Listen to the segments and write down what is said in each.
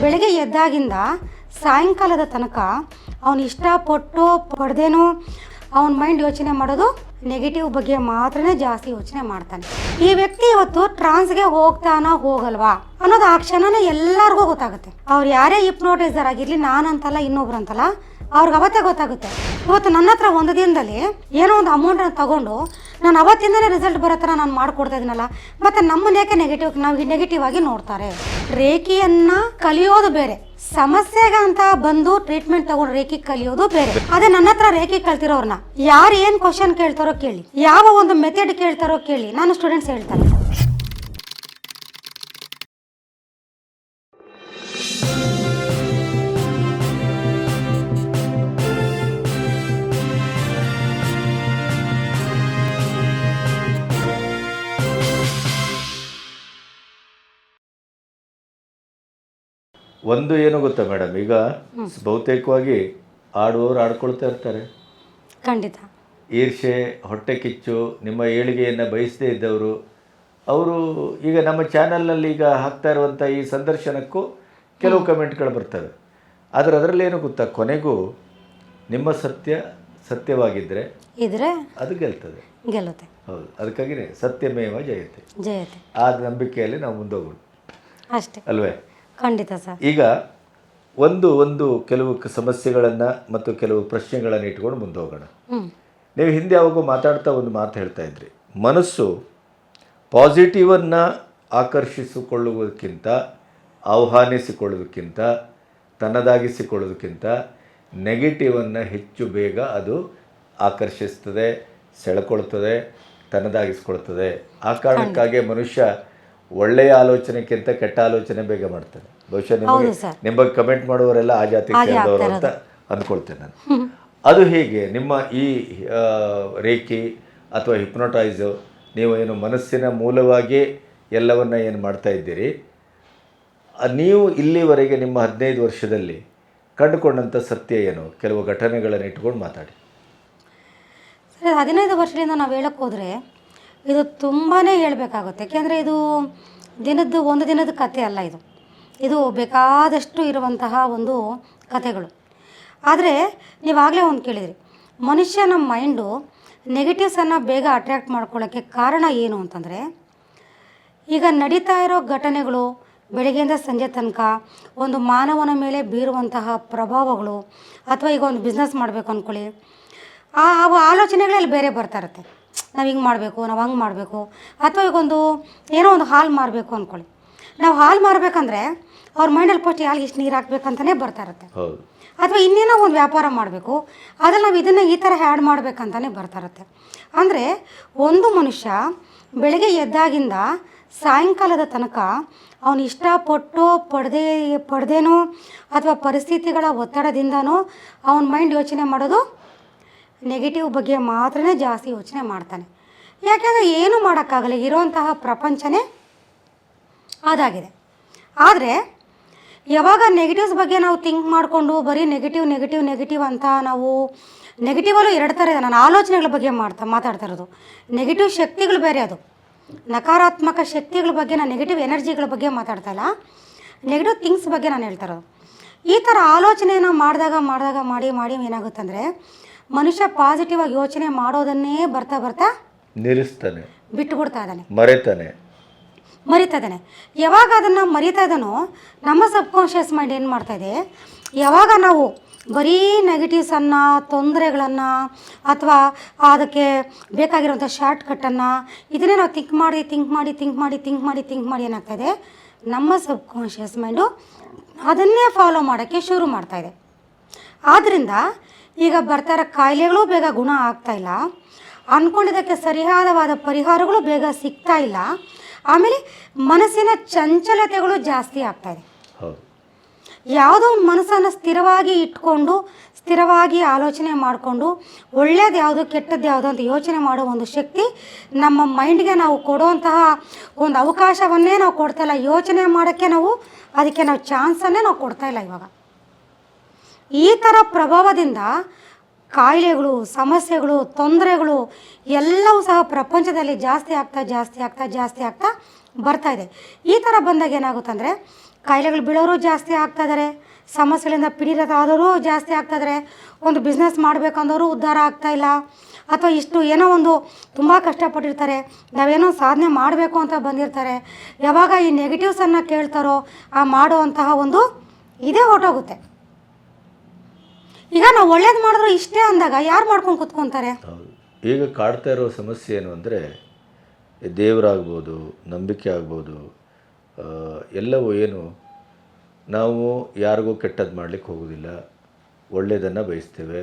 ಬೆಳಗ್ಗೆ ಎದ್ದಾಗಿಂದ ಸಾಯಂಕಾಲದ ತನಕ ಅವನು ಇಷ್ಟಪಟ್ಟು ಪಡೆದೇನೋ ಅವನ ಮೈಂಡ್ ಯೋಚನೆ ಮಾಡೋದು ನೆಗೆಟಿವ್ ಬಗ್ಗೆ ಮಾತ್ರನೇ ಜಾಸ್ತಿ ಯೋಚನೆ ಮಾಡ್ತಾನೆ. ಈ ವ್ಯಕ್ತಿ ಇವತ್ತು ಟ್ರಾನ್ಸ್ಗೆ ಹೋಗ್ತಾನೋ ಹೋಗಲ್ವಾ ಅನ್ನೋದು ಆ ಕ್ಷಣನೇ ಎಲ್ಲರಿಗೂ ಗೊತ್ತಾಗುತ್ತೆ. ಅವ್ರು ಯಾರೇ ಹಿಪ್ನೋಟೈಸರ್ ಆಗಿರಲಿ ನಾನಂತಲ್ಲ ಇನ್ನೊಬ್ರು ಅಂತಲ್ಲ ಅವ್ರಿಗೆ ಅವತ್ತೇ ಗೊತ್ತಾಗುತ್ತೆ. ಇವತ್ತು ನನ್ನ ಹತ್ರ ಒಂದು ದಿನದಲ್ಲಿ ಏನೋ ಒಂದು ಅಮೌಂಟನ್ನು ತಗೊಂಡು ನಾನು ಅವತ್ತಿಂದನೇ ರಿಸಲ್ಟ್ ಬರೋ ಥರ ನಾನು ಮಾಡ್ಕೊಡ್ತಾ ಇದ್ದೀನಲ್ಲ, ಮತ್ತೆ ನಮ್ಮನ್ನ ಯಾಕೆ ನೆಗೆಟಿವ್ ನಾವು ನೆಗೆಟಿವ್ ಆಗಿ ನೋಡ್ತಾರೆ? ರೇಖಿಯನ್ನ ಕಲಿಯೋದು ಬೇರೆ. ಸಮಸ್ಯೆಗೆ ಅಂತ ಬಂದು ಟ್ರೀಟ್ಮೆಂಟ್ ತಗೊಂಡು ರೇಖಿ ಕಲಿಯೋದು ಬೇರೆ. ಅದೇ ನನ್ನ ಹತ್ರ ರೇಖಿ ಕಲ್ತಿರೋರ್ನ, ಯಾರು ಏನ್ ಕ್ವಶನ್ ಕೇಳ್ತಾರೋ ಕೇಳಿ. ಯಾವ ಒಂದು ಮೆಥಡ್ ಕೇಳ್ತಾರೋ ಕೇಳಿ ನಾನು ಸ್ಟೂಡೆಂಟ್ಸ್ ಹೇಳ್ತಾರೆ. ಒಂದು ಏನು ಗೊತ್ತಾ ಮೇಡಮ್? ಈಗ ಬಹುತೇಕವಾಗಿ ಆಡುವವರು ಆಡ್ಕೊಳ್ತಾ ಇರ್ತಾರೆ. ಖಂಡಿತ. ಈರ್ಷೆ ಹೊಟ್ಟೆ ಕಿಚ್ಚು ನಿಮ್ಮ ಏಳಿಗೆಯನ್ನು ಬಯಸದೇ ಇದ್ದವರು ಅವರು ಈಗ ನಮ್ಮ ಚಾನಲ್ನಲ್ಲಿ ಈಗ ಹಾಕ್ತಾ ಇರುವಂಥ ಈ ಸಂದರ್ಶನಕ್ಕೂ ಕೆಲವು ಕಮೆಂಟ್ಗಳು ಬರ್ತವೆ. ಆದರೆ ಅದರಲ್ಲಿ ಏನು ಗೊತ್ತಾ? ಕೊನೆಗೂ ನಿಮ್ಮ ಸತ್ಯ ಸತ್ಯವಾಗಿದ್ದರೆ ಇದ್ರೆ ಅದು ಗೆಲ್ತದೆ. ಗೆಲ್ಲುತ್ತೆ. ಹೌದು. ಅದಕ್ಕಾಗಿನೇ ಸತ್ಯಮೇವ ಜಯತೆ. ಜಯತೆ. ಆ ನಂಬಿಕೆಯಲ್ಲಿ ನಾವು ಮುಂದೋಗೋಣ. ಅಷ್ಟೇ. ಅಲ್ವೇ? ಖಂಡಿತ ಸರ್. ಈಗ ಒಂದು ಒಂದು ಕೆಲವು ಸಮಸ್ಯೆಗಳನ್ನು ಮತ್ತು ಕೆಲವು ಪ್ರಶ್ನೆಗಳನ್ನು ಇಟ್ಕೊಂಡು ಮುಂದೆ ಹೋಗೋಣ ನೀವು ಹಿಂದೆ ಯಾವಾಗೂ ಮಾತಾಡ್ತಾ ಒಂದು ಮಾತು ಹೇಳ್ತಾ ಇದ್ರಿ. ಮನಸ್ಸು ಪಾಸಿಟಿವನ್ನು ಆಕರ್ಷಿಸಿಕೊಳ್ಳುವುದಕ್ಕಿಂತ ಆಹ್ವಾನಿಸಿಕೊಳ್ಳೋದಕ್ಕಿಂತ ತನ್ನದಾಗಿಸಿಕೊಳ್ಳೋದಕ್ಕಿಂತ ನೆಗೆಟಿವನ್ನು ಹೆಚ್ಚು ಬೇಗ ಅದು ಆಕರ್ಷಿಸ್ತದೆ ಸೆಳೆಕೊಳ್ತದೆ ತನ್ನದಾಗಿಸ್ಕೊಳ್ತದೆ. ಆ ಕಾರಣಕ್ಕಾಗಿ ಮನುಷ್ಯ ಒಳ್ಳೆಯ ಆಲೋಚನೆಗಿಂತ ಕೆಟ್ಟ ಆಲೋಚನೆ ಬೇಗ ಮಾಡ್ತಾರೆ. ಬಹುಶಃ ನಿಮಗೆ ನಿಮ್ಮ ಬಗ್ಗೆ ಕಮೆಂಟ್ ಮಾಡುವವರೆಲ್ಲ ಆ ಜಾತಿಗೆ ಹಾಗೆ ಸೇರಿದವರು ಅಂತ ಅಂದ್ಕೊಳ್ತೇನೆ ನಾನು. ಅದು ಹೇಗೆ? ನಿಮ್ಮ ಈ ರೇಖೆ ಅಥವಾ ಹಿಪ್ನೋಟೈಸು ನೀವು ಏನು ಮನಸ್ಸಿನ ಮೂಲವಾಗಿ ಎಲ್ಲವನ್ನ ಏನು ಮಾಡ್ತಾ ಇದ್ದೀರಿ? ನೀವು ಇಲ್ಲಿವರೆಗೆ ನಿಮ್ಮ ಹದಿನೈದು ವರ್ಷದಲ್ಲಿ ಕಂಡುಕೊಂಡಂಥ ಸತ್ಯ ಏನು? ಕೆಲವು ಘಟನೆಗಳನ್ನು ಇಟ್ಕೊಂಡು ಮಾತಾಡಿ. ಸರ್ ಹದಿನೈದು ವರ್ಷದಿಂದ ನಾವು ಹೇಳಕ್ಕೆ ಹೋದರೆ ಇದು ತುಂಬಾ ಹೇಳಬೇಕಾಗುತ್ತೆ. ಯಾಕೆಂದರೆ ಇದು ದಿನದ್ದು ಒಂದು ದಿನದ ಕತೆ ಅಲ್ಲ ಇದು. ಇದು ಬೇಕಾದಷ್ಟು ಇರುವಂತಹ ಒಂದು ಕತೆಗಳು ಆದರೆ ನೀವಾಗಲೇ ಒಂದು ಕೇಳಿದ್ರಿ. ಮನುಷ್ಯನ ಮೈಂಡು ನೆಗೆಟಿವ್ಸನ್ನು ಬೇಗ ಅಟ್ರ್ಯಾಕ್ಟ್ ಮಾಡ್ಕೊಳ್ಳೋಕ್ಕೆ ಕಾರಣ ಏನು ಅಂತಂದರೆ, ಈಗ ನಡೀತಾ ಇರೋ ಘಟನೆಗಳು, ಬೆಳಗ್ಗೆಯಿಂದ ಸಂಜೆ ತನಕ ಒಂದು ಮಾನವನ ಮೇಲೆ ಬೀರುವಂತಹ ಪ್ರಭಾವಗಳು, ಅಥವಾ ಈಗ ಒಂದು ಬಿಸ್ನೆಸ್ ಮಾಡಬೇಕು ಅಂದ್ಕೊಳ್ಳಿ ಆ ಆಲೋಚನೆಗಳಲ್ಲಿ ಬೇರೆ ಬರ್ತಾ ಇರುತ್ತೆ. ನಾವು ಹಿಂಗೆ ಮಾಡಬೇಕು ನಾವು ಹಂಗೆ ಮಾಡಬೇಕು. ಅಥವಾ ಈಗ ಒಂದು ಏನೋ ಒಂದು ಹಾಲು ಮಾರಬೇಕು ಅಂದ್ಕೊಳ್ಳಿ ನಾವು ಹಾಲು ಮಾರಬೇಕಂದ್ರೆ ಅವ್ರ ಮೈಂಡಲ್ಲಿ ಫಸ್ಟ್ ಹಾಲಿಗೆ ಇಷ್ಟು ನೀರು ಹಾಕ್ಬೇಕಂತಲೇ ಬರ್ತಾ ಇರುತ್ತೆ. ಅಥವಾ ಇನ್ನೇನೋ ಒಂದು ವ್ಯಾಪಾರ ಮಾಡಬೇಕು. ಅದ್ರಲ್ಲಿ ನಾವು ಇದನ್ನು ಈ ಥರ ಹ್ಯಾಡ್ ಮಾಡಬೇಕಂತಲೇ ಬರ್ತಾ ಇರುತ್ತೆ. ಅಂದರೆ ಒಂದು ಮನುಷ್ಯ ಬೆಳಗ್ಗೆ ಎದ್ದಾಗಿಂದ ಸಾಯಂಕಾಲದ ತನಕ ಅವನು ಇಷ್ಟಪಟ್ಟು ಪಡೆದೇ ಪಡೆದೇನೋ ಅಥವಾ ಪರಿಸ್ಥಿತಿಗಳ ಒತ್ತಡದಿಂದನೋ ಅವನ ಮೈಂಡ್ ಯೋಚನೆ ಮಾಡೋದು ನೆಗೆಟಿವ್ ಬಗ್ಗೆ ಮಾತ್ರ ಜಾಸ್ತಿ ಯೋಚನೆ ಮಾಡ್ತಾನೆ. ಯಾಕೆಂದರೆ ಏನೂ ಮಾಡೋಕ್ಕಾಗಲ್ಲ ಇರೋಂತಹ ಪ್ರಪಂಚನೇ ಅದಾಗಿದೆ. ಆದರೆ, ಯಾವಾಗ ನೆಗೆಟಿವ್ಸ್ ಬಗ್ಗೆ ನಾವು ಥಿಂಕ್ ಮಾಡಿಕೊಂಡು ಬರೀ ನೆಗೆಟಿವ್ ನೆಗೆಟಿವ್ ನೆಗೆಟಿವ್ ಅಂತ ನಾವು ನೆಗೆಟಿವಲ್ಲೂ ಎರಡು ಥರ ಇದೆ. ನಾನು ಆಲೋಚನೆಗಳ ಬಗ್ಗೆ ಮಾಡ್ತಾ, ಮಾತಾಡ್ತಾ ಇರೋದು. ನೆಗೆಟಿವ್ ಶಕ್ತಿಗಳು ಬೇರೆ ಅದು. ನಕಾರಾತ್ಮಕ ಶಕ್ತಿಗಳ ಬಗ್ಗೆ, ನಾನು ನೆಗೆಟಿವ್ ಎನರ್ಜಿಗಳ ಬಗ್ಗೆ ಮಾತಾಡ್ತಾ ಇಲ್ಲ. ನೆಗೆಟಿವ್ ಥಿಂಗ್ಸ್ ಬಗ್ಗೆ ನಾನು ಹೇಳ್ತಾ ಇರೋದು. ಈ ಥರ ಆಲೋಚನೆಯನ್ನು ಮಾಡಿದಾಗ ಮಾಡಿದಾಗ, ಮಾಡಿ ಮಾಡಿ ಏನಾಗುತ್ತಂದರೆ ಮನುಷ್ಯ ಪಾಸಿಟಿವ್ ಆಗಿ ಯೋಚನೆ ಮಾಡೋದನ್ನೇ ಬರ್ತಾ ಬರ್ತಾ ನಿಲ್ಲಿಸ್ತಾನೆ. ಬಿಟ್ಟುಬಿಡ್ತಾ ಇದ್ದಾನೆ. ಮರೆತಾನೆ. ಮರಿತಾ ಇದ್ದಾನೆ ಯಾವಾಗ ಅದನ್ನು ಮರಿತಾ ಇದ್ದಾನೋ ನಮ್ಮ ಸಬ್ಕಾನ್ಷಿಯಸ್ ಮೈಂಡ್ ಏನು ಮಾಡ್ತಾ ಇದೆ? ಯಾವಾಗ ನಾವು ಬರೀ ನೆಗೆಟಿವ್ಸನ್ನು ತೊಂದರೆಗಳನ್ನು ಅಥವಾ ಅದಕ್ಕೆ ಬೇಕಾಗಿರುವಂಥ ಶಾರ್ಟ್ ಕಟ್ಟನ್ನು ಇದನ್ನೇ ನಾವು ಥಿಂಕ್ ಮಾಡಿ ಥಿಂಕ್ ಮಾಡಿ ಥಿಂಕ್ ಮಾಡಿ ಥಿಂಕ್ ಮಾಡಿ ಥಿಂಕ್ ಮಾಡಿ ಏನಾಗ್ತಾಯಿದೆ ನಮ್ಮ ಸಬ್ಕಾನ್ಷಿಯಸ್ ಮೈಂಡು ಅದನ್ನೇ ಫಾಲೋ ಮಾಡೋಕ್ಕೆ ಶುರು ಮಾಡ್ತಾ ಇದೆ. ಆದ್ದರಿಂದ ಈಗ ಬರ್ತಾ ಇರೋ ಕಾಯಿಲೆಗಳು ಬೇಗ ಗುಣ ಆಗ್ತಾ ಇಲ್ಲ. ಅಂದ್ಕೊಂಡಿದ್ದಕ್ಕೆ ಸರಿಯಾದವಾದ ಪರಿಹಾರಗಳು ಬೇಗ ಸಿಗ್ತಾ ಇಲ್ಲ. ಆಮೇಲೆ ಮನಸ್ಸಿನ ಚಂಚಲತೆಗಳು ಜಾಸ್ತಿ ಆಗ್ತಾ ಇದೆ. ಯಾವುದೋ ಒಂದು ಮನಸ್ಸನ್ನು ಸ್ಥಿರವಾಗಿ ಇಟ್ಕೊಂಡು ಸ್ಥಿರವಾಗಿ ಆಲೋಚನೆ ಮಾಡಿಕೊಂಡು ಒಳ್ಳೇದು ಯಾವುದು ಕೆಟ್ಟದ್ದು ಯಾವುದು ಅಂತ ಯೋಚನೆ ಮಾಡೋ ಒಂದು ಶಕ್ತಿ ನಮ್ಮ ಮೈಂಡ್ಗೆ ನಾವು ಕೊಡುವಂತಹ ಒಂದು ಅವಕಾಶವನ್ನೇ ನಾವು ಕೊಡ್ತಾಯಿಲ್ಲ ಯೋಚನೆ ಮಾಡೋಕ್ಕೆ ನಾವು ಅದಕ್ಕೆ ನಾವು ಚಾನ್ಸನ್ನೇ ನಾವು ಕೊಡ್ತಾ ಇಲ್ಲ ಇವಾಗ. ಈ ಥರ ಪ್ರಭಾವದಿಂದ ಕಾಯಿಲೆಗಳು, ಸಮಸ್ಯೆಗಳು, ತೊಂದರೆಗಳು ಎಲ್ಲವೂ ಸಹ ಪ್ರಪಂಚದಲ್ಲಿ ಜಾಸ್ತಿ ಆಗ್ತಾ ಜಾಸ್ತಿ ಆಗ್ತಾ ಜಾಸ್ತಿ ಆಗ್ತಾ ಬರ್ತಾ ಇದೆ. ಈ ಥರ ಬಂದಾಗ ಏನಾಗುತ್ತಂದರೆ ಕಾಯಿಲೆಗಳು ಬೀಳೋರು ಜಾಸ್ತಿ ಆಗ್ತಾ ಇದ್ದಾರೆ ಸಮಸ್ಯೆಗಳಿಂದ ಪೀಡಿತರಾದವರು ಜಾಸ್ತಿ ಆಗ್ತಾ ಇದ್ದಾರೆ ಒಂದು ಬಿಸ್ನೆಸ್ ಮಾಡಬೇಕಂದವರು ಉದ್ಧಾರ ಆಗ್ತಾ ಇಲ್ಲ, ಅಥವಾ ಇಷ್ಟು ಏನೋ ಒಂದು ತುಂಬ ಕಷ್ಟಪಟ್ಟಿರ್ತಾರೆ, ನಾವೇನೋ ಸಾಧನೆ ಮಾಡಬೇಕು ಅಂತ ಬಂದಿರ್ತಾರೆ, ಯಾವಾಗ ಈ ನೆಗೆಟಿವ್ಸನ್ನು ಕೇಳ್ತಾರೋ ಆ ಮಾಡುವಂತಹ ಒಂದು ಇದೇ ಹೊರಟೋಗುತ್ತೆ. ಈಗ ನಾವು ಒಳ್ಳೇದು ಮಾಡಿದ್ರು ಇಷ್ಟೇ ಅಂದಾಗ ಯಾರು ಮಾಡ್ಕೊಂಡು ಕೂತ್ಕೊಂತಾರೆ? ಈಗ ಕಾಡ್ತಾ ಇರೋ ಸಮಸ್ಯೆ ಏನು ಅಂದರೆ, ದೇವರಾಗ್ಬೋದು, ನಂಬಿಕೆ ಆಗ್ಬೋದು ಎಲ್ಲವೂ ಏನು, ನಾವು ಯಾರಿಗೂ ಕೆಟ್ಟದ್ದು ಮಾಡಲಿಕ್ಕೆ ಹೋಗೋದಿಲ್ಲ. ಒಳ್ಳೆಯದನ್ನು ಬಯಸ್ತೇವೆ,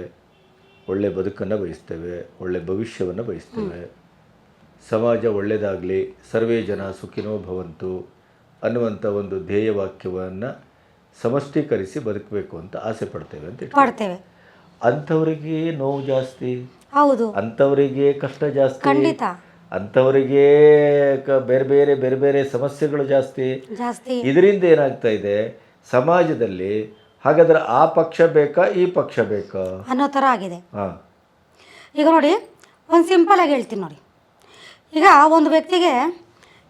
ಒಳ್ಳೆ ಬದುಕನ್ನು ಬಯಸ್ತೇವೆ, ಒಳ್ಳೆ ಭವಿಷ್ಯವನ್ನು ಬಯಸ್ತೇವೆ. ಸಮಾಜ ಒಳ್ಳೆಯದಾಗಲಿ ಸರ್ವೇ ಜನ ಸುಖಿನೋ ಭವಂತು ಅನ್ನುವಂಥ ಒಂದು ಧ್ಯೇಯವಾಕ್ಯವನ್ನು ಸಮಷ್ಟಿಕರಿಸಿ ಬದುಕಬೇಕು ಅಂತ ಆಸೆ ಪಡ್ತೇವೆ ಅಂತ. ಪಡ್ತೇವೆ. ಅಂಥವರಿಗೆ ನೋವು ಜಾಸ್ತಿ. ಹೌದು. ಅಂಥವರಿಗೆ ಕಷ್ಟ ಜಾಸ್ತಿ. ಖಂಡಿತ. ಅಂಥವರಿಗೆ ಬೇರೆ ಬೇರೆ ಬೇರೆ ಬೇರೆ ಸಮಸ್ಯೆಗಳು ಜಾಸ್ತಿ. ಜಾಸ್ತಿ. ಇದರಿಂದ ಏನಾಗ್ತಾ ಇದೆ? ಸಮಾಜದಲ್ಲಿ ಹಾಗಾದ್ರೆ ಆ ಪಕ್ಷ ಬೇಕಾ ಈ ಪಕ್ಷ ಬೇಕಾ? ಅನ್ನೋ ಥರ ಆಗಿದೆ. ಹಾಂ. ಈಗ ನೋಡಿ ಒಂದು ಸಿಂಪಲಾಗಿ ಹೇಳ್ತೀನಿ ನೋಡಿ. ಈಗ ಒಂದು ವ್ಯಕ್ತಿಗೆ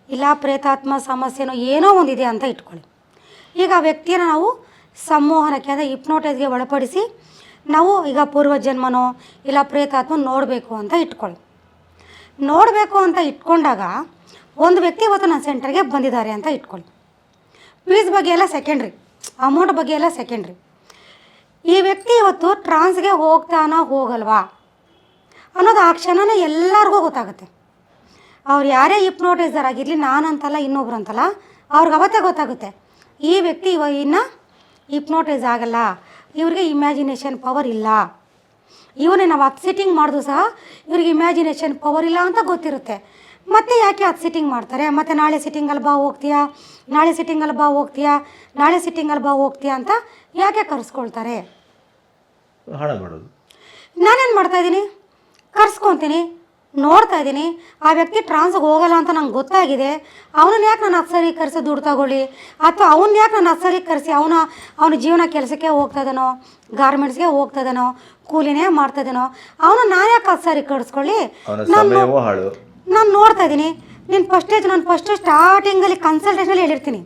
ಇಲ್ಲ ಪ್ರೇತಾತ್ಮ ಸಮಸ್ಯೆನೋ ಏನೋ ಒಂದಿದೆ ಅಂತ ಇಟ್ಕೊಳ್ಳಿ. ಈಗ ಆ ವ್ಯಕ್ತಿಯನ್ನು ನಾವು ಸಂಮೋಹನಕ್ಕೆ, ಅಂದರೆ ಹಿಪ್ನೋಟೈಸ್ಗೆ ಒಳಪಡಿಸಿ ನಾವು ಈಗ ಪೂರ್ವಜನ್ಮನೋ ಇಲ್ಲ ಪ್ರೇತಾತ್ಮ ನೋಡಬೇಕು ಅಂತ ಇಟ್ಕೊಳ್ಳಿ ನೋಡಬೇಕು ಅಂತ ಇಟ್ಕೊಂಡಾಗ ಒಂದು ವ್ಯಕ್ತಿ ಇವತ್ತು ನನ್ನ ಸೆಂಟರ್ಗೆ ಬಂದಿದ್ದಾರೆ ಅಂತ ಇಟ್ಕೊಳ್ಳಿ ಫೀಸ್ ಬಗ್ಗೆ ಎಲ್ಲ ಸೆಕೆಂಡ್ರಿ ಅಮೌಂಟ್ ಬಗ್ಗೆ ಎಲ್ಲ ಸೆಕೆಂಡ್ರಿ ಈ ವ್ಯಕ್ತಿ ಇವತ್ತು ಟ್ರಾನ್ಸ್ಗೆ ಹೋಗ್ತಾನೋ ಹೋಗಲ್ವಾ ಅನ್ನೋದು ಆ ಕ್ಷಣನೇ ಎಲ್ಲರಿಗೂ ಗೊತ್ತಾಗುತ್ತೆ. ಅವ್ರು ಯಾರೇ ಹಿಪ್ನೋಟೈಸರ್ ಆಗಿರಲಿ ನಾನಂತಲ್ಲ ಇನ್ನೊಬ್ರು ಅಂತಲ್ಲ, ಅವ್ರಿಗೆ ಅವತ್ತೇ ಗೊತ್ತಾಗುತ್ತೆ. ಈ ವ್ಯಕ್ತಿ ಇವಾಗ ಇನ್ನು ಹಿಪ್ನೋಟೈಸ್ ಆಗಲ್ಲ. ಇವ್ರಿಗೆ ಇಮ್ಯಾಜಿನೇಷನ್ ಪವರ್ ಇಲ್ಲ. ಇವನೇ ನಾವು ಹತ್ತು ಸಿಟ್ಟಿಂಗ್ ಮಾಡಿದ್ರು ಸಹ ಇವ್ರಿಗೆ ಇಮ್ಯಾಜಿನೇಷನ್ ಪವರ್ ಇಲ್ಲ ಅಂತ ಗೊತ್ತಿರುತ್ತೆ. ಮತ್ತೆ ಯಾಕೆ ಅದು ಸಿಟ್ಟಿಂಗ್ ಮಾಡ್ತಾರೆ? ಮತ್ತು ನಾಳೆ ಸಿಟ್ಟಿಂಗಲ್ಲಿ ಬಾ ಹೋಗ್ತೀಯಾ? ನಾಳೆ ಸಿಟ್ಟಿಂಗಲ್ಲಿ ಬಾ ಹೋಗ್ತೀಯಾ? ನಾಳೆ ಸಿಟ್ಟಿಂಗಲ್ಲಿ ಬಾ ಹೋಗ್ತೀಯಾ ಅಂತ ಯಾಕೆ ಕರೆಸ್ಕೊಳ್ತಾರೆ? ನಾನೇನು ಮಾಡ್ತಾಯಿದ್ದೀನಿ ಕರ್ಸ್ಕೊತೀನಿ. ನೋಡ್ತಾ ಇದ್ದೀನಿ. ಆ ವ್ಯಕ್ತಿ ಟ್ರಾನ್ಸ್ಗೆ ಹೋಗಲ್ಲ ಅಂತ ನಂಗೆ ಗೊತ್ತಾಗಿದೆ. ಅವನನ್ನ ಯಾಕೆ ನಾನು ಹತ್ತು ಸರಿ ಕರೆಸಿ ದುಡ್ಡು ತಗೊಳ್ಳಿ? ಅಥವಾ ಅವನ್ನ ಯಾಕೆ ನಾನು ಹತ್ತು ಸರಿ ಕರೆಸಿ ಅವನ ಅವನ ಜೀವನ ಕೆಲಸಕ್ಕೆ ಹೋಗ್ತದನೋ ಗಾರ್ಮೆಂಟ್ಸ್ಗೆ ಹೋಗ್ತದನೋ ಕೂಲಿನೇ ಮಾಡ್ತದನೋ ಅವನು ನಾನು ಯಾಕೆ ಹತ್ತು ಸರಿ ನಾನು ನಾನು ನೋಡ್ತಾ ಇದ್ದೀನಿ. ನೀನು ಫಸ್ಟೇಜ್ ನಾನು ಫಸ್ಟ್ ಸ್ಟಾರ್ಟಿಂಗಲ್ಲಿ ಕನ್ಸಲ್ಟೇಷನಲ್ಲಿ ಹೇಳಿರ್ತೀನಿ.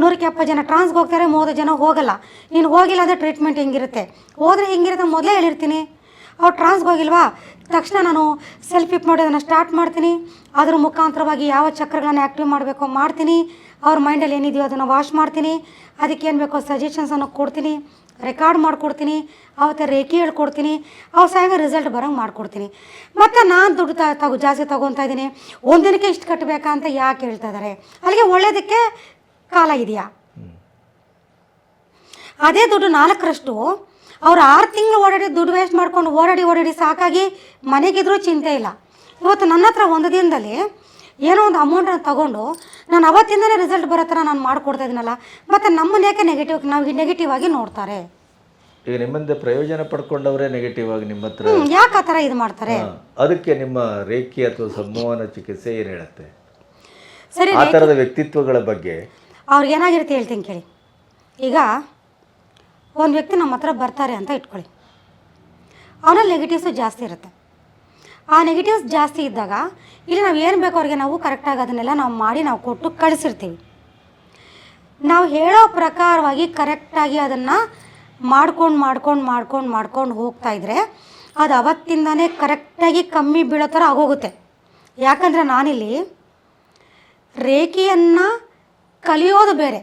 ನೂರಕ್ಕೆ ಎಪ್ಪತ್ತು ಜನ ಟ್ರಾನ್ಸ್ಗೆ ಹೋಗ್ತಾರೆ ಮೂವತ್ತು ಜನ ಹೋಗಲ್ಲ. ನೀನು ಹೋಗಿಲ್ಲ ಅಂದರೆ ಟ್ರೀಟ್ಮೆಂಟ್ ಹೆಂಗಿರುತ್ತೆ? ಹೋದರೆ ಹೆಂಗಿರುತ್ತೆ? ಮೊದಲೇ ಹೇಳಿರ್ತೀನಿ. ಅವ್ರು ಟ್ರಾನ್ಸ್ಗೆ ಹೋಗಿಲ್ವಾ? ತಕ್ಷಣ ನಾನು ಸೆಲ್ಫ್ ಮಾಡಿ ಅದನ್ನು ಸ್ಟಾರ್ಟ್ ಮಾಡ್ತೀನಿ. ಅದ್ರ ಮುಖಾಂತರವಾಗಿ ಯಾವ ಚಕ್ರಗಳನ್ನು ಆ್ಯಕ್ಟಿವ್ ಮಾಡಬೇಕೋ ಮಾಡ್ತೀನಿ. ಅವ್ರ ಮೈಂಡಲ್ಲಿ ಏನಿದೆಯೋ ಅದನ್ನು ವಾಶ್ ಮಾಡ್ತೀನಿ. ಅದಕ್ಕೆ ಏನು ಬೇಕೋ ಸಜೆಷನ್ಸನ್ನು ಕೊಡ್ತೀನಿ. ರೆಕಾರ್ಡ್ ಮಾಡಿಕೊಡ್ತೀನಿ. ಅವತ್ತು ರೇಖೆ ಹೇಳ್ಕೊಡ್ತೀನಿ. ಅವ್ರು ಸಾಯಂಗ ರಿಸಲ್ಟ್ ಬರೋಂಗೆ ಮಾಡಿಕೊಡ್ತೀನಿ. ಮತ್ತು ನಾನು ದುಡ್ಡು ತಗೋ ಜಾಸ್ತಿ ತೊಗೊತಾ ಇದ್ದೀನಿ. ಒಂದಿನಕ್ಕೆ ಇಷ್ಟು ಕಟ್ಟಬೇಕಾ ಅಂತ ಯಾಕೆ ಹೇಳ್ತಾ ಇದ್ದಾರೆ ಅಲ್ಲಿಗೆ ಒಳ್ಳೆಯದಕ್ಕೆ ಕಾಲ ಇದೆಯಾ? ಅದೇ ದುಡ್ಡು ನಾಲ್ಕರಷ್ಟು ಅವ್ರು ಆರು ತಿಂಗಳು ಓಡಾಡಿ ದುಡ್ಡು ವೇಸ್ಟ್ ಮಾಡ್ಕೊಂಡು ಓಡಾಡಿ ಓಡಾಡಿ ಸಾಕಾಗಿ ಮನೆಗಿದ್ರೂ ಚಿಂತೆ ಇಲ್ಲ. ಇವತ್ತು ನನ್ನ ಹತ್ರ ಒಂದು ದಿನದಲ್ಲಿ ಏನೋ ಒಂದು ಅಮೌಂಟನ್ನು ತಗೊಂಡು ನಾನು ಅವತ್ತಿಂದನೇ ರಿಸಲ್ಟ್ ಬರೋ ಥರ ನಾನು ಮಾಡಿಕೊಡ್ತಾ ಇದ್ದೀನಲ್ಲ ಮತ್ತು ನಮ್ಮನ್ನ ಯಾಕೆ ನೆಗೆಟಿವ್ ನಾವು ನೆಗೆಟಿವ್ ಆಗಿ ನೋಡ್ತಾರೆ? ಈಗ ನಿಮ್ಮಿಂದ ಪ್ರಯೋಜನ ಪಡ್ಕೊಂಡವರೇ ನೆಗೆಟಿವ್ ಆಗಿ ನಿಮ್ಮ ಹತ್ರ. ಯಾಕೆ ಆ ಥರ ಇದು ಮಾಡ್ತಾರೆ? ಅದಕ್ಕೆ ನಿಮ್ಮ ರೇಖೆ ಅಥವಾ ಸಂಮೋಹನ ಚಿಕಿತ್ಸೆ ಏನು ಹೇಳುತ್ತೆ? ಸರಿ ಆ ಥರದ ವ್ಯಕ್ತಿತ್ವಗಳ ಬಗ್ಗೆ. ಅವ್ರಿಗೆ ಏನಾಗಿರುತ್ತೆ ಹೇಳ್ತೀನಿ ಕೇಳಿ. ಈಗ ಒಂದು ವ್ಯಕ್ತಿ ನಮ್ಮ ಹತ್ರ ಬರ್ತಾರೆ ಅಂತ ಇಟ್ಕೊಳ್ಳಿ. ಅವನಲ್ಲಿ ನೆಗೆಟಿವ್ಸು ಜಾಸ್ತಿ ಇರುತ್ತೆ. ಆ ನೆಗೆಟಿವ್ಸ್ ಜಾಸ್ತಿ ಇದ್ದಾಗ ಇಲ್ಲಿ ನಾವು ಏನು ಬೇಕೋ ಅವ್ರಿಗೆ ನಾವು ಕರೆಕ್ಟಾಗಿ ಅದನ್ನೆಲ್ಲ ನಾವು ಮಾಡಿ ನಾವು ಕೊಟ್ಟು ಕಳಿಸಿರ್ತೀವಿ. ನಾವು ಹೇಳೋ ಪ್ರಕಾರವಾಗಿ ಕರೆಕ್ಟಾಗಿ ಅದನ್ನು ಮಾಡ್ಕೊಂಡು ಮಾಡ್ಕೊಂಡು ಮಾಡ್ಕೊಂಡು ಮಾಡ್ಕೊಂಡು ಹೋಗ್ತಾ ಇದ್ರೆ ಅದು ಅವತ್ತಿಂದನೇ ಕರೆಕ್ಟಾಗಿ ಕಮ್ಮಿ ಬೀಳೋ ಥರ ಆಗೋಗುತ್ತೆ. ಯಾಕಂದರೆ ನಾನಿಲ್ಲಿ ರೇಖೆಯನ್ನು ಕಲಿಯೋದು ಬೇರೆ.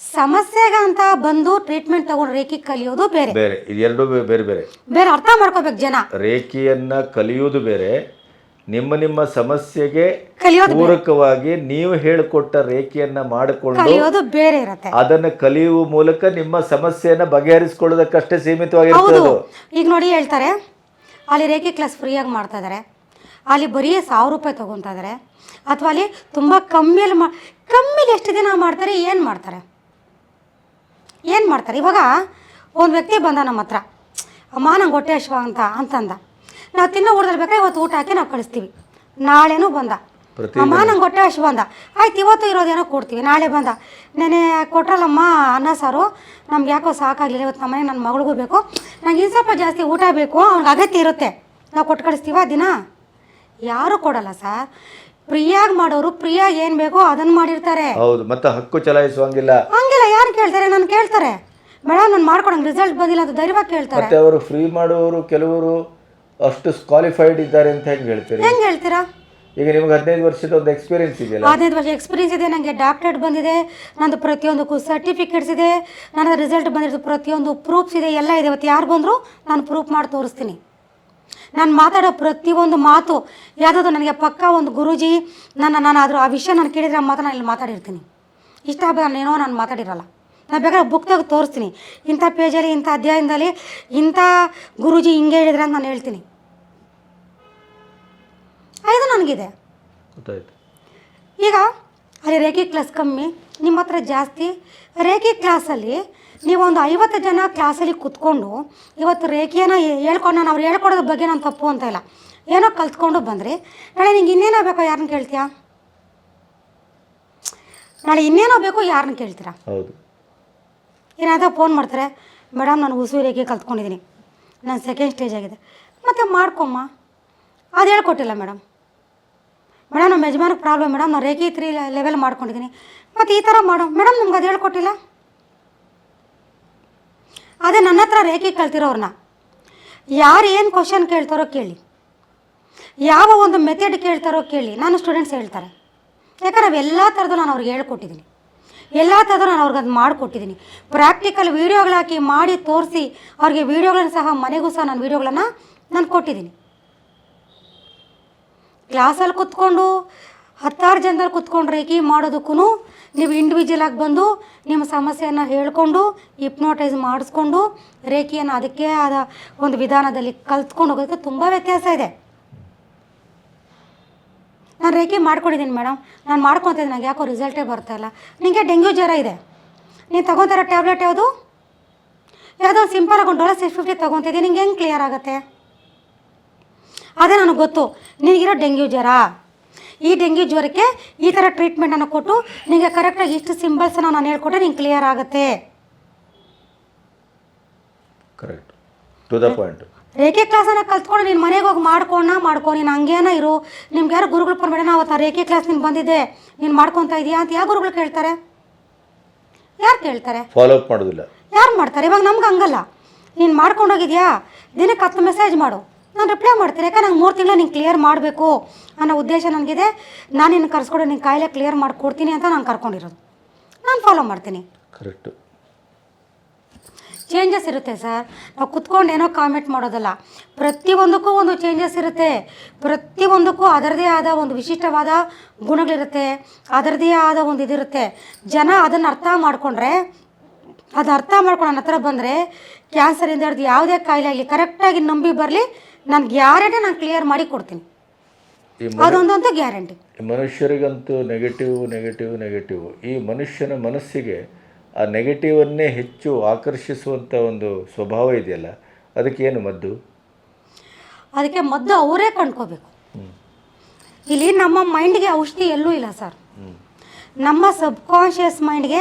ಸಮಸ್ಯೆಗೆ ಅಂತ ಬಂದು ಟ್ರೀಟ್ಮೆಂಟ್ ತಗೊಂಡು ರೇಖಿ ಕಲಿಯೋದು ಬೇರೆ. ಬೇರೆ ಇದೆರಡು ಬೇ- ಬೇರೆ ಬೇರೆ. ಬೇರೆ ಅರ್ಥ ಮಾಡ್ಕೋಬೇಕು ಜನ. ರೇಖಿಯನ್ನ ಕಲಿಯೋದು ಬೇರೆ ನಿಮ್ಮ ನಿಮ್ಮ ಸಮಸ್ಯೆಗೆ ಕಲಿಯೋದು ಪೂರಕವಾಗಿ ನೀವು ಹೇಳಿಕೊಟ್ಟ ರೇಖೆಯನ್ನ ಮಾಡಿಕೊಂಡು ಕಲಿಯೋದು ಬೇರೆ ಇರುತ್ತೆ. ಅದನ್ನ ಕಲಿಯುವ ಮೂಲಕ ನಿಮ್ಮ ಸಮಸ್ಯೆಯನ್ನ ಬಗೆಹರಿಸಿಕೊಳ್ಳೋದಕ್ಕಷ್ಟೇ ಸೀಮಿತವಾಗಿರ್ತದೆ ಹೌದು. ಈಗ ನೋಡಿ ಹೇಳ್ತಾರೆ ಅಲ್ಲಿ ರೇಖೆ ಕ್ಲಾಸ್ ಫ್ರೀಯಾಗಿ ಮಾಡ್ತಾ ಇದ್ದಾರೆ ಅಲ್ಲಿ ಬರೀ ಸಾವಿರ ರೂಪಾಯಿ ತೊಗೊತಾ ಇದ್ದಾರೆ ಅಥವಾ ಅಲ್ಲಿ ತುಂಬ ಕಮ್ಮಿಯಲ್ಲಿ ಮಾ ಕಮ್ಮಿಲಿ ಎಷ್ಟು ದಿನ ಮಾಡ್ತಾರೆ ಏನು ಮಾಡ್ತಾರೆ? ಏನು ಮಾಡ್ತಾರೆ? ಇವಾಗ ಒಂದು ವ್ಯಕ್ತಿ ಬಂದ ನಮ್ಮ ಹತ್ರ ಅಮ್ಮ ನಂಗೆ ಹೊಟ್ಟೆ ಹಶ್ವ ಅಂತ ಅಂತಂದ. ನಾವು ತಿನ್ನೋ ಊಟದಲ್ಲಿ ಬೇಕಾದ್ರೆ ಇವತ್ತು ಊಟ ಹಾಕಿ ನಾವು ಕಳಿಸ್ತೀವಿ. ನಾಳೆನೂ ಬಂದ. ಅಮ್ಮ ನಂಗೆ ಹೊಟ್ಟೆ ಅಂದ. ಆಯ್ತು ಇವತ್ತು ಇರೋದೇನೋ ಕೊಡ್ತೀವಿ ನಾಳೆ ಬಂದ. ನೆನೆ ಕೊಟ್ರಲ್ಲಮ್ಮ ಅನ್ನ ಸಾರು. ನಮ್ಗೆ ಯಾಕೋ ಸಾಕಾಗಲಿಲ್ಲ ಇವತ್ತು ನಮ್ಮನೆ ನನ್ನ ಮಗಳಿಗೂ ಬೇಕು. ನಂಗೆ ಇನ್ನು ಸ್ವಲ್ಪ ಜಾಸ್ತಿ ಊಟ ಬೇಕು ಅವ್ನಿಗೆ ಅಗತ್ಯ ಇರುತ್ತೆ. ನಾವು ಕೊಟ್ಟು ಕಳಿಸ್ತೀವ ದಿನ? ಯಾರೂ ಕೊಡಲ್ಲ ಸರ್. ಫ್ರೀಯಾಗಿ ಮಾಡೋರು ಫ್ರೀಯಾಗಿ ಏನು ಬೇಕೋ ಅದನ್ನ ಮಾಡಿರ್ತಾರೆ. ಹೌದು ಮತ್ತೆ ಹಕ್ಕು ಚಲಾಯಿಸುವಂಗಿಲ್ಲ. ಹಂಗಿಲ್ಲ ಯಾರು ಕೇಳ್ತಾರೆ? ನಾನು ಕೇಳ್ತಾರೆ. ಮೇಡಮ್ ನಾನು ಮಾಡ್ಕೊಡಂಗೆ ರಿಸಲ್ಟ್ ಬಂದಿಲ್ಲ ಅಂತ ಧೈರ್ಯವಾಗಿ ಕೇಳ್ತಾರೆ. ಮತ್ತೆ ಅವರು ಫ್ರೀ ಮಾಡುವವರು ಕೆಲವರು ಅಷ್ಟು ಕ್ವಾಲಿಫೈಡ್ ಇದ್ದಾರೆ ಅಂತ ಹೆಂಗೆ ಹೇಳ್ತೀರಿ? ಹೆಂಗ್ ಹೇಳ್ತೀರಾ? ಈಗ ನಿಮ್ಗೆ ಹದಿನೈದು ವರ್ಷದ ಒಂದು ಎಕ್ಸ್ಪೀರಿಯನ್ಸ್ ಇದೆಯಲ್ಲ? ಹದಿನೈದು ವರ್ಷ ಎಕ್ಸ್ಪೀರಿಯನ್ಸ್ ಇದೆ ನನಗೆ ಡಾಕ್ಟರೇಟ್ ಬಂದಿದೆ ನಂದು ಪ್ರತಿಯೊಂದಕ್ಕೂ ಸರ್ಟಿಫಿಕೇಟ್ಸ್ ಇದೆ ನನ್ನ ರಿಸಲ್ಟ್ ಬಂದಿರೋದು ಪ್ರತಿಯೊಂದು ಪ್ರೂಫ್ಸ್ ಇದೆ ಎಲ್ಲ ಇದೆ. ಇವತ್ತು ಯಾರು ಬಂದರೂ ನಾನು ಪ್ರೂಫ್ ಮಾಡಿ ತೋರಿಸ್ತೀನಿ. ನಾನು ಮಾತಾಡೋ ಪ್ರತಿಯೊಂದು ಮಾತು ಯಾವುದಾದ್ರು ನನಗೆ ಪಕ್ಕ ಒಂದು ಗುರೂಜಿ ನನ್ನ ನಾನು ಆದರೂ ಆ ವಿಷಯ ನಾನು ಕೇಳಿದ್ರೆ ಮಾತ್ರ ಮಾತು ನಾನು ಇಲ್ಲಿ ಮಾತಾಡಿರ್ತೀನಿ. ಇಷ್ಟ ಏನೋ ನಾನು ಮಾತಾಡಿರಲ್ಲ. ನಾನು ಬೇಕಾದ್ರೆ ಬುಕ್ದಾಗ ತೋರಿಸ್ತೀನಿ. ಇಂಥ ಪೇಜಲ್ಲಿ ಇಂಥ ಅಧ್ಯಾಯದಲ್ಲಿ ಇಂಥ ಗುರೂಜಿ ಹಿಂಗೆ ಹೇಳಿದ್ರೆ ಅಂತ ನಾನು ಹೇಳ್ತೀನಿ. ಇದು ನನಗಿದೆ. ಈಗ ಅಲ್ಲಿ ರೇಖೆ ಕ್ಲಾಸ್ ಕಮ್ಮಿ ನಿಮ್ಮ ಹತ್ರ ಜಾಸ್ತಿ. ರೇಖೆ ಕ್ಲಾಸಲ್ಲಿ ನೀವೊಂದು ಐವತ್ತು ಜನ ಕ್ಲಾಸಲ್ಲಿ ಕುತ್ಕೊಂಡು ಇವತ್ತು ರೇಖೆಯನ್ನು ಹೇಳ್ಕೊಂಡು ನಾನು ಅವ್ರು ಹೇಳ್ಕೊಡೋದ್ರ ಬಗ್ಗೆ ನಾನು ತಪ್ಪು ಅಂತ ಇಲ್ಲ. ಏನೋ ಕಲ್ತ್ಕೊಂಡು ಬಂದರೆ. ನಾಳೆ ನಿಂಗೆ ಇನ್ನೇನೋ ಬೇಕೋ ಯಾರನ್ನ ಕೇಳ್ತೀಯಾ? ನಾಳೆ ಇನ್ನೇನೋ ಬೇಕೋ ಯಾರನ್ನ ಕೇಳ್ತೀರಾ? ಏನಾದರೂ ಫೋನ್ ಮಾಡ್ತಾರೆ ಮೇಡಮ್ ನಾನು ಉಸು ರೇಖೆ ಕಲ್ತ್ಕೊಂಡಿದ್ದೀನಿ ನಾನು ಸೆಕೆಂಡ್ ಸ್ಟೇಜ್ ಆಗಿದೆ. ಮತ್ತು ಮಾಡ್ಕೊಮ್ಮ. ಅದು ಹೇಳ್ಕೊಟ್ಟಿಲ್ಲ ಮೇಡಮ್. ಮೇಡಮ್ ನಮ್ಮ ಯಜಮಾನಿಗೆ ಪ್ರಾಬ್ಲಮ್ ಮೇಡಮ್ ನಾನು ರೇಖೆ ತ್ರೀ ಲೆವೆಲ್ ಮಾಡ್ಕೊಂಡಿದ್ದೀನಿ ಮತ್ತು ಈ ಥರ ಮಾಡೋ. ಮೇಡಮ್ ನಿಮ್ಗೆ ಅದು ಹೇಳ್ಕೊಟ್ಟಿಲ್ಲ? ಅದೇ ನನ್ನ ಹತ್ರ ರೇಖೆ ಕಲ್ತಿರೋರನ್ನ ಯಾರು ಏನು ಕ್ವಶನ್ ಕೇಳ್ತಾರೋ ಕೇಳಿ. ಯಾವ ಒಂದು ಮೆಥಡ್ ಕೇಳ್ತಾರೋ ಕೇಳಿ. ನಾನು ಸ್ಟೂಡೆಂಟ್ಸ್ ಹೇಳ್ತಾರೆ. ಯಾಕಂದ್ರೆ ಎಲ್ಲ ಥರದ್ದು ನಾನು ಅವ್ರಿಗೆ ಹೇಳ್ಕೊಟ್ಟಿದ್ದೀನಿ. ಎಲ್ಲ ಥರದ್ದು ನಾನು ಅವ್ರಿಗೆ ಅದು ಮಾಡಿಕೊಟ್ಟಿದ್ದೀನಿ. ಪ್ರಾಕ್ಟಿಕಲ್ ವೀಡಿಯೋಗಳಾಕಿ ಮಾಡಿ ತೋರಿಸಿ ಅವ್ರಿಗೆ ವೀಡಿಯೋಗಳನ್ನ ಸಹ ಮನೆಗೂ ಸಹ ನಾನು ವೀಡಿಯೋಗಳನ್ನು ನಾನು ಕೊಟ್ಟಿದ್ದೀನಿ. ಕ್ಲಾಸಲ್ಲಿ ಕುತ್ಕೊಂಡು ಹತ್ತಾರು ಜನದಲ್ಲಿ ಕುತ್ಕೊಂಡು ರೇಖಿ ಮಾಡೋದಕ್ಕೂ ನೀವು ಇಂಡಿವಿಜುವಲ್ ಆಗಿ ಬಂದು ನಿಮ್ಮ ಸಮಸ್ಯೆಯನ್ನು ಹೇಳ್ಕೊಂಡು ಇಪ್ನೋಟೈಸ್ ಮಾಡಿಸ್ಕೊಂಡು, ರೇಖಿಯನ್ನು ಅದಕ್ಕೆ ಆದ ಒಂದು ವಿಧಾನದಲ್ಲಿ ಕಲ್ತ್ಕೊಂಡು ಹೋಗೋದಕ್ಕೆ ತುಂಬ ವ್ಯತ್ಯಾಸ ಇದೆ. ನಾನು ರೇಖೆ ಮಾಡ್ಕೊಂಡಿದ್ದೀನಿ ಮೇಡಮ್ ನಾನು ಮಾಡ್ಕೊತಿದ್ದೀನಿ ನನಗೆ ಯಾಕೋ ರಿಸಲ್ಟೇ ಬರ್ತಾಯಿಲ್ಲ ಇಲ್ಲ. ನಿನಗೆ ಡೆಂಗ್ಯೂ ಜ್ವರ ಇದೆ. ನೀನು ತಗೊತಾರೋ ಟ್ಯಾಬ್ಲೆಟ್ ಯಾವುದು? ಯಾವುದೋ ಸಿಂಪಲ್ ಆಗಿ ಡೋಲರ್ ಸಿಕ್ಸ್ ಫಿಫ್ಟಿ ತೊಗೊತಿದ್ದೀನಿ. ನಿಂಗೆ ಹೆಂಗೆ ಕ್ಲಿಯರ್ ಆಗುತ್ತೆ? ಅದೇ ನನಗೆ ಗೊತ್ತು. ನಿನಗಿರೋ ಡೆಂಗ್ಯೂ ಜ್ವರ. ಈ ಡೆಂಗ್ಯೂ ಜ್ವರಕ್ಕೆ ಈ ಥರ ಟ್ರೀಟ್ಮೆಂಟನ್ನು ಕೊಟ್ಟು ನಿಮಗೆ ಕರೆಕ್ಟಾಗಿ ಇಷ್ಟು ಸಿಂಬಲ್ಸನ್ನು ನಾನು ಹೇಳ್ಕೊಟ್ರೆ ನಿಂಗೆ ಕ್ಲಿಯರ್ ಆಗುತ್ತೆ. ಕರೆಕ್ಟ್ ಟು ದ ಪಾಯಿಂಟ್ ರೇಖೆ ಕ್ಲಾಸನ್ನು ಕಲ್ತ್ಕೊಂಡು ನೀನು ಮನೆಗೆ ಹೋಗಿ ಮಾಡ್ಕೊಂಡ ಮಾಡ್ಕೊ ನೀನು ಹಂಗೇನ ಇರು. ನಿಮ್ಗೆ ಯಾರು ಗುರುಗಳು ಪರ್ಬೇಡ ನಾವು ಅವತ್ತು ರೇಖೆ ಕ್ಲಾಸ್ ನೀನು ಬಂದಿದ್ದೆ ನೀನು ಮಾಡ್ಕೊತಾ ಇದೀಯಾ ಅಂತ ಯಾವ ಗುರುಗಳು ಕೇಳ್ತಾರೆ? ಯಾರು ಕೇಳ್ತಾರೆ? ಫಾಲೋ ಅಪ್ ಮಾಡೋದಿಲ್ಲ. ಯಾರು ಮಾಡ್ತಾರೆ? ಇವಾಗ ನಮ್ಗೆ ಹಂಗಲ್ಲ. ನೀನು ಮಾಡ್ಕೊಂಡೋಗಿದ್ಯಾ? ದಿನಕ್ಕೆ ಹತ್ತು ಮೆಸೇಜ್ ಮಾಡು. ನಾನು ರಿಪ್ಲೈ ಮಾಡ್ತೀನಿ. ಯಾಕಂದ್ರೆ ನಂಗೆ ಮೂರು ತಿಂಗಳು ನೀನು ಕ್ಲಿಯರ್ ಮಾಡಬೇಕು ಅನ್ನೋ ಉದ್ದೇಶ ನನಗಿದೆ. ನಾನು ನಿನ್ನ ಕರ್ಸ್ಕೊಡು ನಿನ್ನ ಕಾಯಿಲೆ ಕ್ಲಿಯರ್ ಮಾಡಿಕೊಡ್ತೀನಿ ಅಂತ ನಾನು ಕರ್ಕೊಂಡಿರೋದು. ನಾನು ಫಾಲೋ ಮಾಡ್ತೀನಿ. ಕರೆಕ್ಟು ಚೇಂಜಸ್ ಇರುತ್ತೆ ಸರ್ ನಾವು ಕುತ್ಕೊಂಡು ಏನೋ ಕಾಮೆಂಟ್ ಮಾಡೋದಲ್ಲ. ಪ್ರತಿಯೊಂದಕ್ಕೂ ಒಂದು ಚೇಂಜಸ್ ಇರುತ್ತೆ. ಪ್ರತಿಯೊಂದಕ್ಕೂ ಅದರದೇ ಆದ ಒಂದು ವಿಶಿಷ್ಟವಾದ ಗುಣಗಳಿರುತ್ತೆ. ಅದರದೇ ಆದ ಒಂದು ಇದಿರುತ್ತೆ. ಜನ ಅದನ್ನು ಅರ್ಥ ಮಾಡಿಕೊಂಡ್ರೆ ಅದು ಅರ್ಥ ಮಾಡ್ಕೊಂಡು ನನ್ನ ಹತ್ರ ಬಂದರೆ ಕ್ಯಾನ್ಸರಿಂದ ಹಿಡಿದು ಯಾವುದೇ ಕಾಯಿಲೆ ಆಗಲಿ ಕರೆಕ್ಟಾಗಿ ನಂಬಿ ಬರಲಿ ನಾನು ಗ್ಯಾರಂಟಿ ನಾನು ಕ್ಲಿಯರ್ ಮಾಡಿ ಕೊಡ್ತೀನಿ. ಅದೊಂದಂತೂ ಗ್ಯಾರಂಟಿ ಮನುಷ್ಯರಿಗಂತೂ ನೆಗೆಟಿವ್ ನೆಗೆಟಿವ್ ನೆಗೆಟಿವ್ ಈ ಮನುಷ್ಯನ ಮನಸ್ಸಿಗೆ ಆ ನೆಗೆಟಿವನ್ನೇ ಹೆಚ್ಚು ಆಕರ್ಷಿಸುವಂಥ ಒಂದು ಸ್ವಭಾವ ಇದೆಯಲ್ಲ ಅದಕ್ಕೆ ಏನು ಮದ್ದು? ಅದಕ್ಕೆ ಮದ್ದು ಅವರೇ ಕಂಡ್ಕೋಬೇಕು. ಇಲ್ಲಿ ನಮ್ಮ ಮೈಂಡ್ಗೆ ಔಷಧಿ ಎಲ್ಲೂ ಇಲ್ಲ ಸರ್. ನಮ್ಮ ಸಬ್ಕಾನ್ಷಿಯಸ್ ಮೈಂಡ್ಗೆ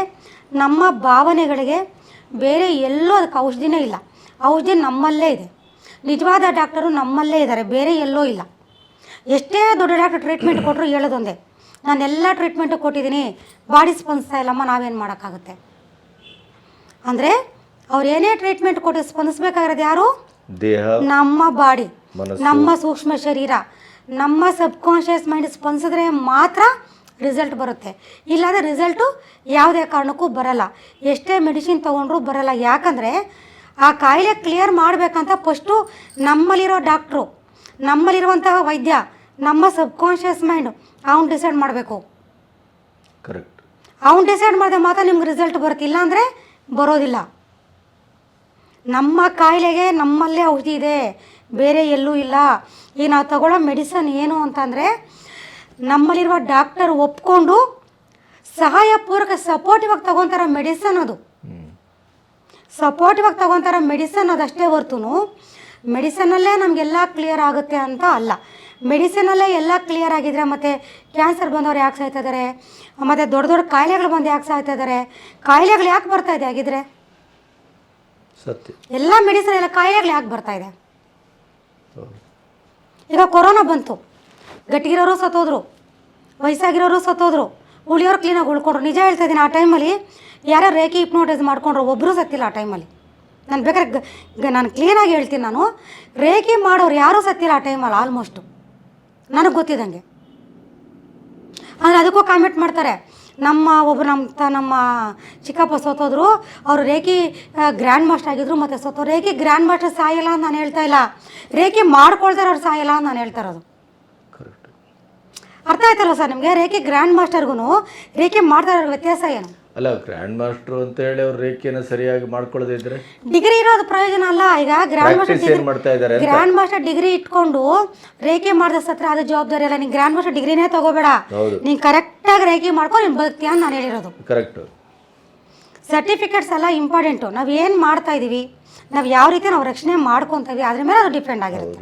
ನಮ್ಮ ಭಾವನೆಗಳಿಗೆ ಬೇರೆ ಎಲ್ಲೂ ಅದಕ್ಕೆ ಔಷಧಿನೇ ಇಲ್ಲ. ಔಷಧಿ ನಮ್ಮಲ್ಲೇ ಇದೆ. ನಿಜವಾದ ಡಾಕ್ಟರು ನಮ್ಮಲ್ಲೇ ಇದ್ದಾರೆ ಬೇರೆ ಎಲ್ಲೋ ಇಲ್ಲ. ಎಷ್ಟೇ ದೊಡ್ಡ ಡಾಕ್ಟರ್ ಟ್ರೀಟ್ಮೆಂಟ್ ಕೊಟ್ಟರು ಹೇಳೋದೊಂದೇ. ನಾನೆಲ್ಲ ಟ್ರೀಟ್ಮೆಂಟು ಕೊಟ್ಟಿದ್ದೀನಿ ಬಾಡಿ ಸ್ಪಂದಿಸ್ತಾ ಇಲ್ಲಮ್ಮ ನಾವೇನು ಮಾಡೋಕ್ಕಾಗುತ್ತೆ? ಅಂದರೆ ಅವ್ರು ಏನೇ ಟ್ರೀಟ್ಮೆಂಟ್ ಕೊಟ್ಟು ಸ್ಪಂದಿಸ್ಬೇಕಾಗಿರೋದು ಯಾರು? ದೇಹ ನಮ್ಮ ಬಾಡಿ ನಮ್ಮ ಸೂಕ್ಷ್ಮ ಶರೀರ. ನಮ್ಮ ಸಬ್ಕಾನ್ಷಿಯಸ್ ಮೈಂಡ್ ಸ್ಪಂದಿಸಿದ್ರೆ ಮಾತ್ರ ರಿಸಲ್ಟ್ ಬರುತ್ತೆ. ಇಲ್ಲಾಂದರೆ ರಿಸಲ್ಟು ಯಾವುದೇ ಕಾರಣಕ್ಕೂ ಬರಲ್ಲ. ಎಷ್ಟೇ ಮೆಡಿಸಿನ್ ತೊಗೊಂಡ್ರೂ ಬರಲ್ಲ. ಯಾಕಂದರೆ ಆ ಕಾಯಿಲೆ ಕ್ಲಿಯರ್ ಮಾಡಬೇಕಂತ ಫಸ್ಟು ನಮ್ಮಲ್ಲಿರೋ ಡಾಕ್ಟ್ರು ನಮ್ಮಲ್ಲಿರುವಂತಹ ವೈದ್ಯ ನಮ್ಮ ಸಬ್ಕಾನ್ಷಿಯಸ್ ಮೈಂಡ್ ಅವ್ನು ಡಿಸೈಡ್ ಮಾಡಬೇಕು. ಕರೆಕ್ಟ್ ಅವ್ನು ಡಿಸೈಡ್ ಮಾಡಿದ ಮಾತ್ರ ನಿಮ್ಗೆ ರಿಸಲ್ಟ್ ಬರುತ್ತೆ. ಇಲ್ಲಾಂದರೆ ಬರೋದಿಲ್ಲ. ನಮ್ಮ ಕಾಯಿಲೆಗೆ ನಮ್ಮಲ್ಲೇ ಔಷಧಿ ಇದೆ. ಬೇರೆ ಎಲ್ಲೂ ಇಲ್ಲ. ಈಗ ನಾವು ತಗೊಳ್ಳೋ ಮೆಡಿಸನ್ ಏನು ಅಂತಂದರೆ ನಮ್ಮಲ್ಲಿರುವ ಡಾಕ್ಟರ್ ಒಪ್ಕೊಂಡು ಸಹಾಯಪೂರ್ವಕ ಸಪೋರ್ಟಿವಾಗಿ ತಗೊತಾರ ಮೆಡಿಸನ್ ಅದು. ಹ್ಞೂ ಸಪೋರ್ಟಿವ್ ಆಗಿ ತಗೊತಾರ ಮೆಡಿಸನ್ ಅದಷ್ಟೇ ಹೊರ್ತು ಮೆಡಿಸನಲ್ಲೇ ನಮಗೆಲ್ಲ ಕ್ಲಿಯರ್ ಆಗುತ್ತೆ ಅಂತ ಅಲ್ಲ. ಮೆಡಿಸಿನಲ್ಲೇ ಎಲ್ಲ ಕ್ಲಿಯರ್ ಆಗಿದ್ರೆ ಮತ್ತು ಕ್ಯಾನ್ಸರ್ ಬಂದವ್ರು ಯಾಕೆ ಸಾಯ್ತಾ ಇದ್ದಾರೆ ಮತ್ತು ದೊಡ್ಡ ದೊಡ್ಡ ಕಾಯಿಲೆಗಳು ಬಂದು ಯಾಕೆ ಸಾಯ್ತಾ ಇದ್ದಾರೆ ಕಾಯಿಲೆಗಳು ಯಾಕೆ ಬರ್ತಾ ಇದೆ ಆಗಿದ್ರೆ ಸತ್ಯ. ಎಲ್ಲ ಮೆಡಿಸಿನ್ ಎಲ್ಲ ಕಾಯಿಲೆಗಳು ಯಾಕೆ ಬರ್ತಾ ಇದೆ? ಈಗ ಕೊರೋನಾ ಬಂತು. ಗಟ್ಟಿಗಿರೋರು ಸತ್ತೋದ್ರು. ವಯಸ್ಸಾಗಿರೋರು ಸತ್ತೋದ್ರು. ಉಳಿಯೋರು ಕ್ಲೀನಾಗಿ ಉಳ್ಕೊಂಡ್ರು. ನಿಜ ಹೇಳ್ತಾ ಇದ್ದೀನಿ ಆ ಟೈಮಲ್ಲಿ ಯಾರೋ ರೇಖೆ ಹಿಪ್ನೋಟೈಸ್ ಮಾಡ್ಕೊಂಡ್ರು ಒಬ್ಬರೂ ಸತ್ತಿಲ್ಲ ಆ ಟೈಮಲ್ಲಿ ನಾನು ಬೇಕಾದ್ರೆ ನಾನು ಕ್ಲೀನಾಗಿ ಹೇಳ್ತೀನಿ ನಾನು. ರೇಖೆ ಮಾಡೋರು ಯಾರೂ ಸತ್ತಿಲ್ಲ ಆ ಟೈಮಲ್ಲಿ ಆಲ್ಮೋಸ್ಟು ನನಗೆ ಗೊತ್ತಿದ್ದಂಗೆ. ಆದರೆ ಅದಕ್ಕೂ ಕಾಮೆಂಟ್ ಮಾಡ್ತಾರೆ. ನಮ್ಮ ಒಬ್ಬರು ನಮ್ಮ ತ ನಮ್ಮ ಚಿಕ್ಕಪ್ಪ ಸೋತೋದ್ರು ಅವರು ರೇಖಿ ಗ್ರ್ಯಾಂಡ್ ಮಾಸ್ಟರ್ ಆಗಿದ್ರು ಮತ್ತು ಸೋತೋ ರೇಖಿ ಗ್ರ್ಯಾಂಡ್ ಮಾಸ್ಟರ್ ಸಾಯಿಲ್ಲ ಅಂತ ನಾನು ಹೇಳ್ತಾ ಇಲ್ಲ. ರೇಖಿ ಮಾಡ್ಕೊಳ್ತಾರೆ ಅವ್ರು ಸಾಯಿಲ್ಲ ಅಂತ ನಾನು ಹೇಳ್ತಾ ಇರೋದು. ಅರ್ಥ ಆಯ್ತಲ್ಲ ಸರ್ ನಿಮಗೆ? ರೇಖೆ ಗ್ರ್ಯಾಂಡ್ ಮಾಸ್ಟರ್ಗೂ ರೇಖೆ ಮಾಡ್ತಾ ಇರೋ ವ್ಯತ್ಯಾಸ ಏನು? ಅಲ್ಲ ಗ್ರ್ಯಾಂಡ್ ಮಾಸ್ಟರ್ ಅಂತ ಹೇಳಿ ಅವ್ರ ರೇಖೆಯನ್ನು ಸರಿಯಾಗಿ ಮಾಡ್ಕೊಳ್ಳದೆ ಇದ್ರೆ? ಡಿಗ್ರಿ ಇರೋದು ಪ್ರಯೋಜನ ಅಲ್ಲ. ಈಗ ಗ್ರ್ಯಾಂಡ್ ಮಾಸ್ಟರ್ ಏನು ಮಾಡ್ತಾ ಇದ್ದಾರೆ ಗ್ರ್ಯಾಂಡ್ ಮಾಸ್ಟರ್ ಡಿಗ್ರಿ ಇಟ್ಕೊಂಡು ರೇಖೆ ಮಾಡಿದ ಸತ್ರ ಅದು ಜವಾಬ್ದಾರಿ ಅಲ್ಲ. ನೀನು ಗ್ರ್ಯಾಂಡ್ ಮಾಸ್ಟರ್ ಡಿಗ್ರಿನೇ ತಗೋಬೇಡ. ನೀನು ಕರೆಕ್ಟಾಗಿ ರೇಖೆ ಮಾಡ್ಕೊಂಡು ನೀನು ಬದುಕ್ತೀಯ ಅಂತ ನಾನು ಹೇಳಿರೋದು. ಕರೆಕ್ಟ್ ಸರ್ಟಿಫಿಕೇಟ್ಸ್ ಎಲ್ಲ ಇಂಪಾರ್ಟೆಂಟು ನಾವು ಏನು ಮಾಡ್ತಾ ಇದ್ದೀವಿ ನಾವು ಯಾವ ರೀತಿ ನಾವು ರಕ್ಷಣೆ ಮಾಡ್ಕೊತೀವಿ ಅದ್ರ ಮೇಲೆ ಅದು ಡಿಪೆಂಡ್ ಆಗಿರುತ್ತೆ.